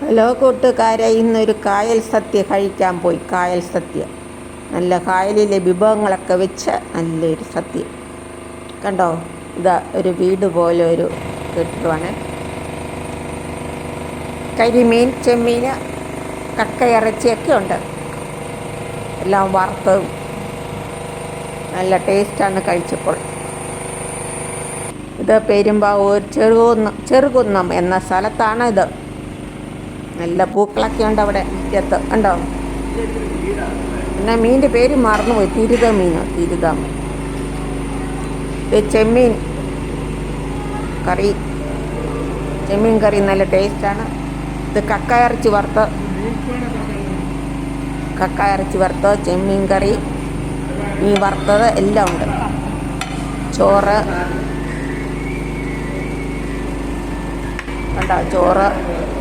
Hello കൂട്ടുകാരെ ഇന്നൊരു കായൽ സദ്യ കഴിക്കാൻ പോയി. കായൽ സദ്യ. നല്ല കായലിലെ വിഭവങ്ങളൊക്കെ വെച്ച് നല്ലൊരു സദ്യ. കണ്ടോ? ഇതാ ഒരു വീട് പോലെ ഒരു കെട്ടിടമാണ്. കരിമീൻ ചെമ്മീൻ കക്കയിറച്ചിയൊക്കെ ഉണ്ട്. എല്ലാം വറുത്തതും നല്ല ടേസ്റ്റാണ് കഴിച്ചപ്പോൾ. ഇത് പെരുമ്പാവൂർ ചെറുകുന്നം ചെറുകുന്നം എന്ന സ്ഥലത്താണ് ഇത് നല്ല പൂക്കളൊക്കെ ഉണ്ട് അവിടെ മുറ്റത്ത്. ഉണ്ടോ പിന്നെ മീനിന്റെ പേര് മറന്നുപോയി. തിരുത മീനോ തിരുത ചെമ്മീൻ കറി. ചെമ്മീൻ കറി നല്ല ടേസ്റ്റാണ്. ഇത് കക്ക ഇറച്ചി വറുത്ത്? കക്ക ഇറച്ചി വറുത്ത്? ചെമ്മീൻ കറി. മീൻ വറുത്തത് എല്ലാം ഉണ്ട്. ചോറ്. കണ്ടോ ചോറ്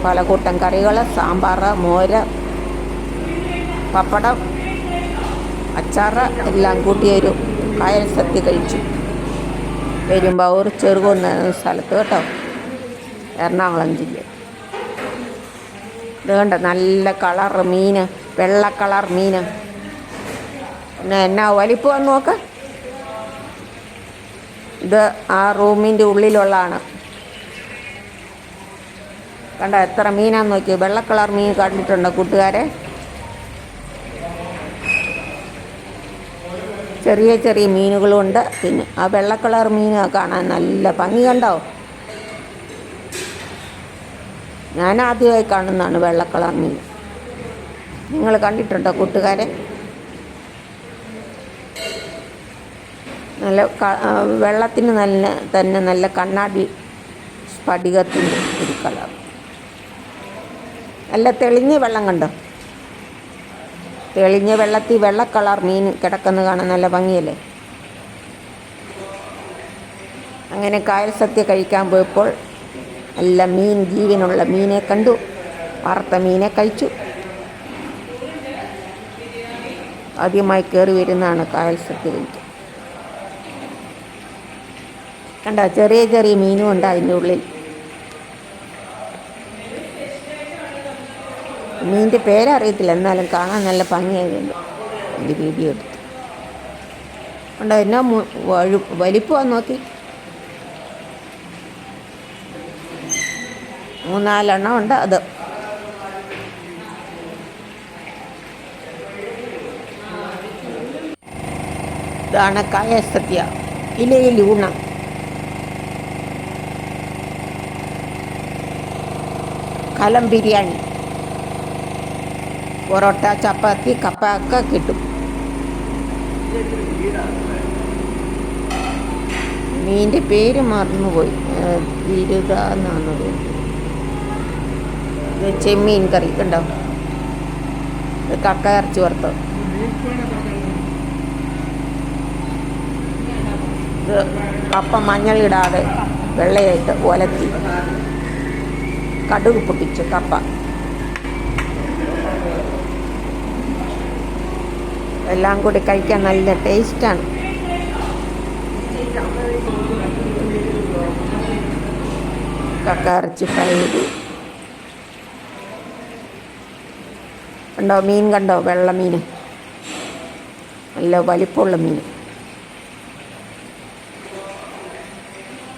പല കൂട്ടം കറികൾ സാമ്പാർ മോര് പപ്പടം അച്ചാറ് എല്ലാം കൂട്ടിയൊരു കായൽ സദ്യ കഴിച്ചു. പെരുമ്പാവൂർ ചെറുകുന്ന സ്ഥലത്ത് കേട്ടോ എറണാകുളം ജില്ല. ഇത് കണ്ടോ നല്ല കളർ മീൻ വെള്ള കളർ മീൻ പിന്നെ എന്നാ വലിപ്പം നോക്ക്. ഇത് ആ റൂമിന്റെ ഉള്ളിലുള്ളതാണ്. കണ്ട എത്ര മീനാന്ന് നോക്കി. വെള്ള കളർ മീൻ കണ്ടിട്ടുണ്ടോ കൂട്ടുകാരെ. ചെറിയ ചെറിയ മീനുകളുണ്ട്. പിന്നെ ആ വെള്ള കളർ മീൻ കാണാൻ നല്ല ഭംഗി കണ്ടോ? ഞാൻ ആദ്യമായി കാണുന്നതാണ് വെള്ള കളർ മീൻ. നിങ്ങൾ കണ്ടിട്ടുണ്ടോ കൂട്ടുകാരെ? നല്ല വെള്ളത്തിന് നല്ല തന്നെ നല്ല കണ്ണാടി സ്ഫടികത്തിന്റെ ഒരു കളർ. നല്ല തെളിഞ്ഞ വെള്ളം കണ്ടോ? തെളിഞ്ഞ വെള്ളത്തിൽ വെള്ള കളർ മീൻ കിടക്കുന്ന കാണാൻ നല്ല ഭംഗിയല്ലേ? അങ്ങനെ കായൽ സത്യ കഴിക്കാൻ പോയപ്പോൾ നല്ല മീൻ ജീവനുള്ള മീനെ കണ്ടു. വറുത്ത മീനെ കഴിച്ചു. ആദ്യമായി കയറി വരുന്നതാണ് കായൽ സദ്യ കഴിക്കാൻ. കണ്ട ചെറിയ ചെറിയ മീനും ഉണ്ട് അതിന്റെ ഉള്ളിൽ. മീനിന്റെ പേരറിയത്തില്ല. എന്നാലും കാണാൻ നല്ല ഭംഗിയായതുണ്ട് എന്റെ വീഡിയോ എടുത്തു. ഉണ്ടോ എന്നാ വലിപ്പമാണ് നോക്കി. മൂന്നാലെണ്ണം ഉണ്ട് അത്. ഇതാണ് കായ സത്യ ഇലയിൽ ഊണം. കലം ബിരിയാണി. പൊറോട്ട ചപ്പാത്തി കപ്പ ഒക്കെ കിട്ടും. മീന്റെ പേര് മറന്നുപോയി. തിരുത എന്നാണ് തോന്നുന്നത് ചെമ്മീൻ കറി ഇത് കക്ക ഇറച്ചി വറുത്തോ ഇത് കപ്പ മഞ്ഞളിടാതെ വെള്ളയായിട്ട് ഒലത്തി. കടുക് പൊട്ടിച്ചു കപ്പ. എല്ലാം കൂടി കഴിക്കാൻ നല്ല ടേസ്റ്റാണ്. കക്ക ഇറച്ചി ഫ്രൈ ചെയ്തു. കണ്ടോ മീൻ കണ്ടോ വെള്ള മീൻ? നല്ല വലിപ്പമുള്ള മീൻ.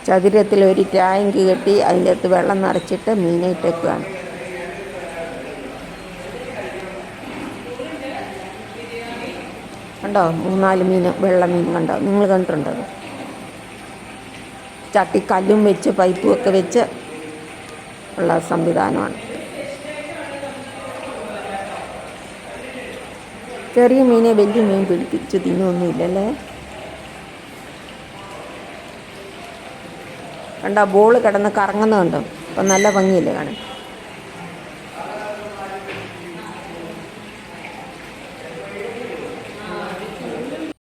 ചതുരത്തിൽ ഒരു ടാങ്ക് കെട്ടി അതിന്റെ അകത്ത് വെള്ളം നിറച്ചിട്ട് മീനെ ഇട്ടേക്കുകയാണ് കണ്ടോ മൂന്നാൽ മീൻ വെള്ള മീൻ കണ്ടോ നിങ്ങൾ കണ്ടിട്ടുണ്ടോ ചട്ടി കല്ലും വെച്ച് പൈപ്പും ഒക്കെ വെച്ച് ഉള്ള സംവിധാനമാണ്. ചെറിയ മീനെ വലിയ മീൻ പിടിപ്പിച്ച് തിന്നൊന്നുമില്ലല്ലേ കണ്ടോ ബോൾ കിടന്ന് കറങ്ങുന്നത് കണ്ടോ? അപ്പം നല്ല ഭംഗിയല്ലേ കാണാൻ?